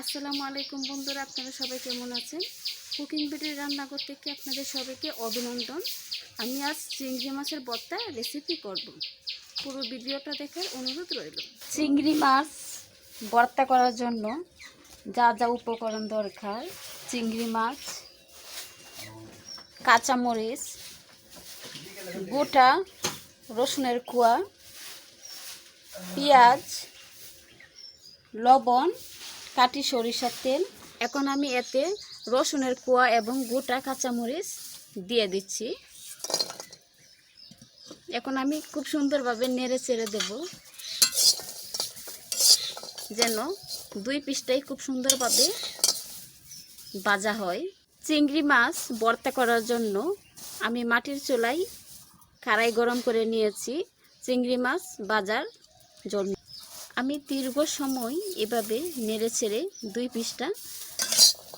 আসসালামু আলাইকুম বন্ধুরা, আপনারা সবাই কেমন আছেন? কুকিং ভিডিও রান্নাঘর থেকে আপনাদের সবাইকে অভিনন্দন? আমি আজ চিংড়ি মাছের ভর্তা রেসিপি করব। পুরো ভিডিওটা দেখার অনুরোধ রইল। চিংড়ি মাছ বর্তা করার জন্য যা যা উপকরণ দরকার, চিংড়ি মাছ, কাঁচামরিচ, গোটা রসুনের কুয়া পেঁয়াজ, লবণ কাটি সরিষার তেল। এখন আমি এতে রসুনের কুয়া এবং গোটা কাঁচামরিচ দিয়ে দিচ্ছি। এখন আমি খুব সুন্দরভাবে নেড়ে চেড়ে দেব। যেন দুই পিসটাই খুব সুন্দরভাবে ভাজা হয়। চিংড়ি মাছ ভর্তা করার জন্য আমি মাটির চুলায় কড়াই গরম করে নিয়েছি। চিংড়ি মাছ বাজার জন্য। আমি দীর্ঘ সময় এভাবে নেড়ে ছেড়ে দুই পিসটা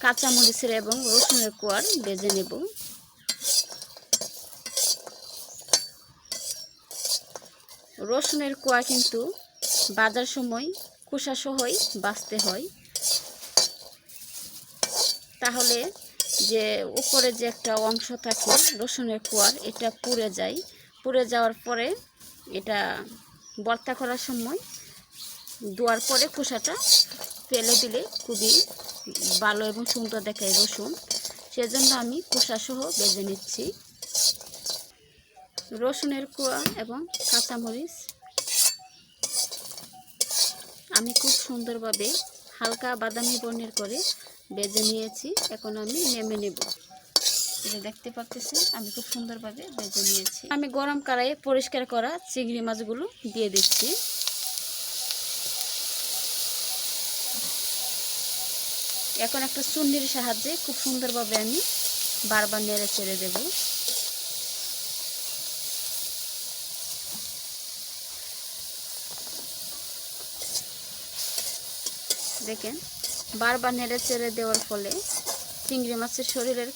কাঁচামরিচের এবং রসুনের কোয়ার বেজে নেব। রসুনের কোয়া কিন্তু বাজার সময় খোসা সহই বাঁচতে হয়। তাহলে যে উপরে যে একটা অংশ থাকে রসুনের কোয়ার, এটা পুড়ে যায়। পুড়ে যাওয়ার পরে এটা বর্তা করার সময় ধোয়ার পরে খোসাটা ফেলে দিলে খুবই ভালো এবং সুন্দর দেখায় রসুন। সেজন্য আমি খোসাসহ বেজে নিচ্ছি। রসুনের কুয়া এবং কাঁচামরিচ আমি খুব সুন্দরভাবে হালকা বাদামি বর্ণের করে বেজে নিয়েছি। এখন আমি নেমে নেব। এটা দেখতে পাচ্ছেন, আমি খুব সুন্দরভাবে বেজে নিয়েছি। আমি গরম কড়াইয়ে পরিষ্কার করা চিংড়ি মাছগুলো দিয়ে দিচ্ছি। এখন একটা চুন্নির সাহায্যে খুব সুন্দরভাবে আমি বারবার নেড়ে চেড়ে দেব। দেখেন, বারবার নেড়ে চেড়ে দেওয়ার ফলে চিংড়ি মাছের শরীরের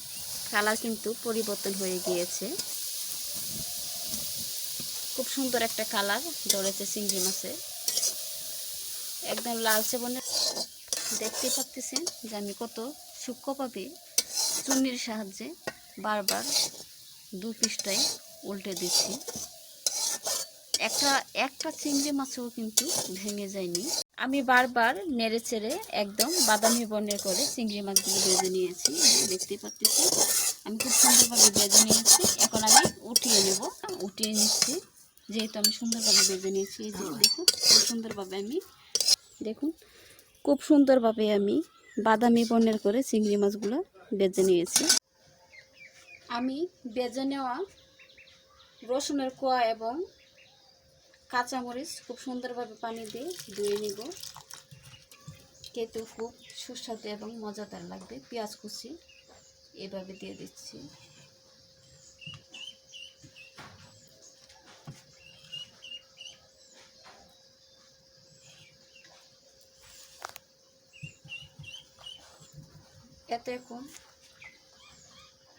কালার কিন্তু পরিবর্তন হয়ে গিয়েছে। খুব সুন্দর একটা কালার ধরেছে চিংড়ি মাছের। একদম লালচে বনের দেখতে পাচ্ছেন যে আমি কত সূক্ষ্মভাবে চুন্নির সাহায্যে বারবার দু পিসটাই উল্টে দিচ্ছি। একটা একটা চিংড়ি মাছও কিন্তু ভেঙে যায়নি। আমি বারবার নেড়ে চেড়ে একদম বাদামি বর্ণের করে চিংড়ি মাছগুলো বেজে নিয়েছি। দেখতে পাচ্ছি আমি খুব সুন্দরভাবে বেজে নিয়েছি। এখন আমি উঠিয়ে নেব। উঠিয়ে নিচ্ছি, যেহেতু আমি সুন্দরভাবে বেজে নিয়েছি। দেখুন, খুব সুন্দরভাবে আমি, দেখুন খুব সুন্দরভাবে আমি বাদামি বর্ণের করে চিংড়ি মাছগুলো বেজে নিয়েছি। আমি বেজে নেওয়া রসুনের কোয়া এবং কাঁচামরিচ খুব সুন্দরভাবে পানি দিয়ে ধুয়ে নিব। খেতেও খুব সুস্বাদু এবং মজাদার লাগবে। পেঁয়াজ কুচি এভাবে দিয়ে দিচ্ছি। এতে এখন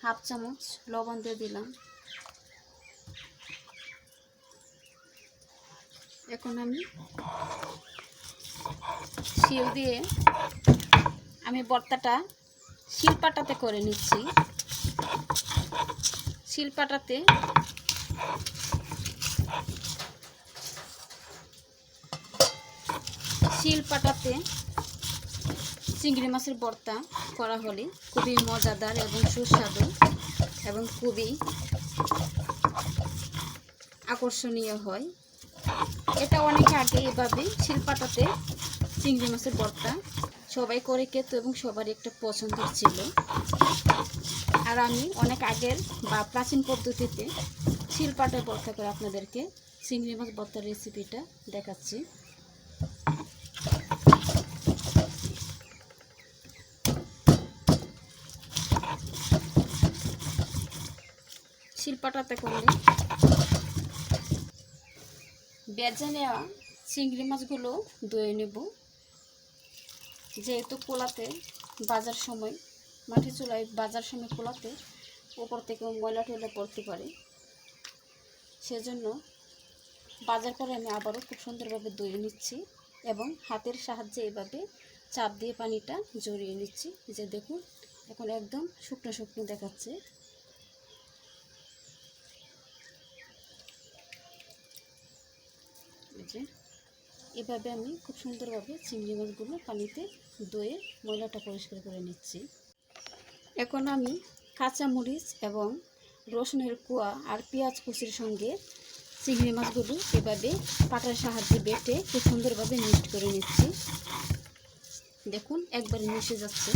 হাফ চামচ লবণ দিয়ে দিলাম। এখন আমি শিল দিয়ে আমি বর্তাটা শিলপাটাতে করে নিচ্ছি। শিলপাটাতে শিলপাটাতে চিংড়ি মাছের ভর্তা করা হলে খুবই মজাদার এবং সুস্বাদু এবং খুবই আকর্ষণীয় হয়। এটা অনেক আগে এভাবে শিলপাটাতে চিংড়ি মাছের ভর্তা সবাই করে খেত এবং সবারই একটা পছন্দের ছিল। আর আমি অনেক আগের বা প্রাচীন পদ্ধতিতে শিলপাটায় ভর্তা করে আপনাদেরকে চিংড়ি মাছ ভর্তার রেসিপিটা দেখাচ্ছি। শিলপাটাতে করলে বেজে নেওয়া চিংড়ি মাছগুলো ধুয়ে নেব। যেহেতু কোলাতে বাজার সময় মাটি চুলায় বাজার সময় কোলাতে ওপর থেকে ময়লা টয়লা পড়তে পারে। সেজন্য বাজার করে আমি আবারও খুব সুন্দরভাবে ধুয়ে নিচ্ছি এবং হাতের সাহায্যে এভাবে চাপ দিয়ে পানিটা জড়িয়ে নিচ্ছি। যে দেখুন, এখন একদম শুকনো শুকনো দেখাচ্ছে। যে এভাবে আমি খুব সুন্দরভাবে চিংড়ি মাছগুলো পানিতে ধুয়ে ময়লাটা পরিষ্কার করে নিচ্ছি। এখন আমি কাঁচা মরিচ এবং রসুনের কুয়া আর পেঁয়াজ কুচির সঙ্গে চিংড়ি মাছগুলো এভাবে পাটার সাহায্যে বেটে খুব সুন্দরভাবে মিক্সড করে নিচ্ছি। দেখুন, একবারে মিশে যাচ্ছে।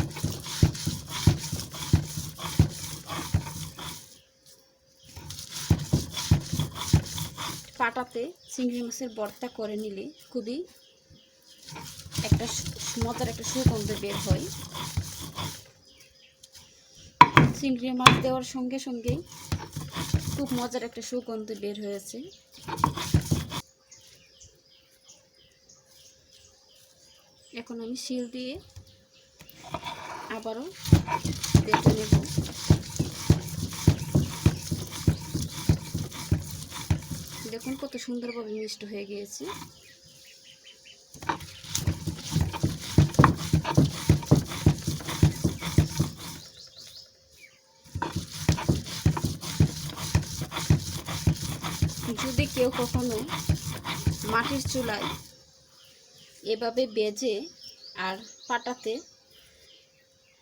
পাটাতে চিংড়ি মাছের বর্তা করে নিলে খুবই একটা মজার একটা সুগন্ধ বের হয়। চিংড়ি মাছ দেওয়ার সঙ্গে সঙ্গেই খুব মজার একটা সুগন্ধ বের হয়েছে। এখন আমি শিল দিয়ে আবারও বেটে নেব। দেখুন কত সুন্দরভাবে মিষ্ট হয়ে গিয়েছে। যদি কেউ কখনো মাটির চুলায় এভাবে বেজে আর পাটাতে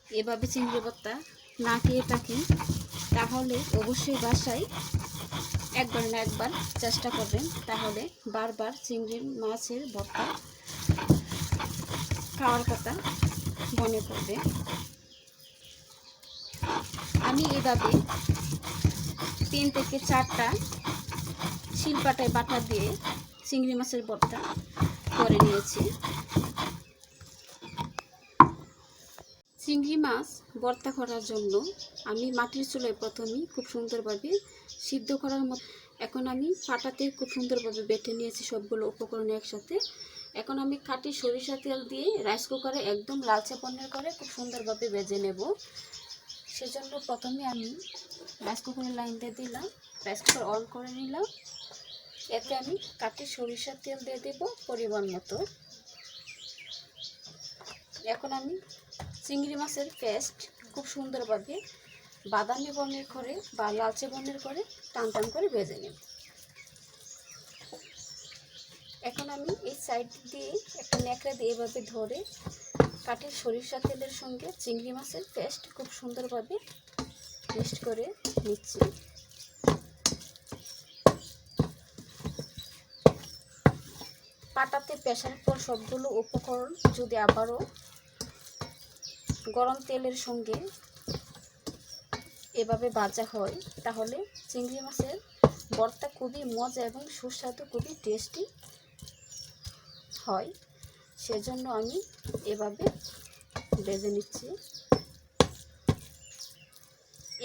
এভাবে চিংড়ি ভর্তা না খেয়ে থাকেন, তাহলে অবশ্যই বাসায় একবার না একবার, চেষ্টা করবেন। তাহলে বারবার চিংড়ি মাছের ভর্তা খাওয়ার কথা মনে পড়বে। আমি এভাবে তিন থেকে চারটা শিলপাটায় বাটা দিয়ে চিংড়ি মাছের ভর্তা করে নিয়েছি। চিংড়ি মাছ ভর্তা করার জন্য আমি মাটির চুলায় প্রথমেই খুব সুন্দরভাবে সিদ্ধ করার মতো এখন আমি পাটাতে খুব সুন্দরভাবে বেটে নিয়েছি সবগুলো উপকরণ একসাথে। এখন আমি খাঁটি সরিষা তেল দিয়ে রাইস কুকারে একদম লালচে পণ্যের করে খুব সুন্দরভাবে বেজে নেব। সেজন্য প্রথমে আমি রাইস কুকারের লাইন দিয়ে দিলাম, রাইস কুকার অন করে নিলাম। এতে আমি কাটি সরিষার তেল দিয়ে দেব পরিমাণ মতো। এখন আমি চিংড়ি মাছের পেস্ট খুব সুন্দরভাবে বাদামি বর্ণের করে বা লালচে বর্ণের করে টান টান করে ভেজে নেব। এখন আমি এই সাইড দিয়ে একটা ন্যাকড়া দিয়ে এভাবে ধরে কাঠের সরিষা তেলের সঙ্গে চিংড়ি মাছের পেস্ট খুব সুন্দরভাবে মিক্সড করে নিচ্ছি। পাটাতে পেশার পর সবগুলো উপকরণ যদি আবারও গরম তেলের সঙ্গে এভাবে ভাজা হয়, তাহলে চিংড়ি মাছের ভর্তা খুবই মজা এবং সুস্বাদু, খুবই টেস্টি হয়। সেজন্য আমি এভাবে ভেজে নিচ্ছি।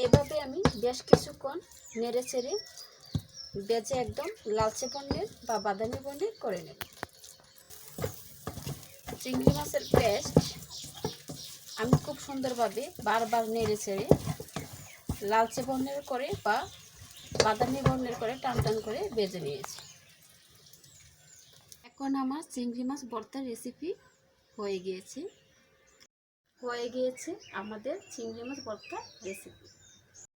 এভাবে আমি বেশ কিছুক্ষণ নেড়ে চেড়ে বেজে একদম লালচে বর্ণের বা বাদামি বর্ণের করে নেব। চিংড়ি মাছের পেস্ট আমি খুব সুন্দরভাবে বারবার নেড়ে ছেড়ে লালচে বর্ণের করে বা বাদামি বর্ণের করে টান টান করে বেজে নিয়েছি। এখন আমার চিংড়ি মাছ বর্তার রেসিপি হয়ে গিয়েছে। হয়ে গিয়েছে আমাদের চিংড়ি মাছ বর্তার রেসিপি